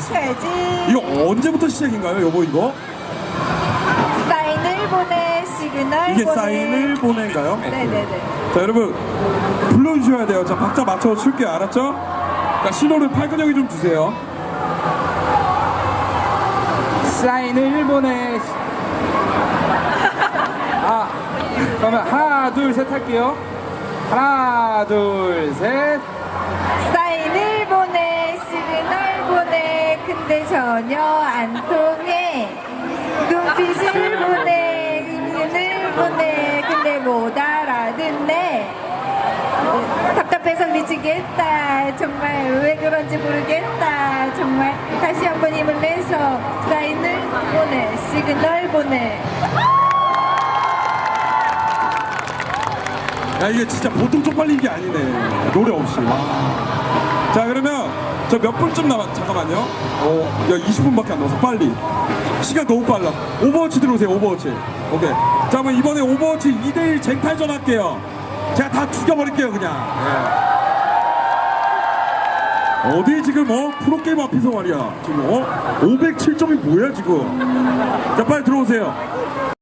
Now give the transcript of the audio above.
시켜야지. 이거 언제부터 시작인가요, 여보 이거? 사인을 보내, 시그널 이게 보내. 사인을 보낸가요? 네네네. 자 여러분 불러주셔야 돼요. 자 박자 맞춰 줄게요. 알았죠? 자 신호를 팔근형이 좀 주세요. 사인을 보내. 아, 그러면 하나, 둘, 셋 할게요. 하나, 둘, 셋. 근데 전혀 안 통해. 눈빛을 보내, 눈을 보내. 근데 못 알아듣네. 답답해서 미치겠다. 정말 왜 그런지 모르겠다. 정말 다시 한번 힘을 내서 사인을 보내, 시그널 보내. 야 이게 진짜 보통 쪽팔린 게 아니네. 노래 없이. 자 그러면 저몇 분쯤 남았? 잠깐만요. 어, 야 20분밖에 안 남았어. 빨리. 시간 너무 빨라. 오버워치 들어오세요. 오버워치. 오케이. 자 그럼 이번에 오버워치 2대1 쟁탈전 할게요. 제가 다 죽여버릴게요 그냥. 예. 어디 지금 어 프로게임 앞에서 말이야 지금 어 507점이 뭐야 지금 자 빨리 들어오세요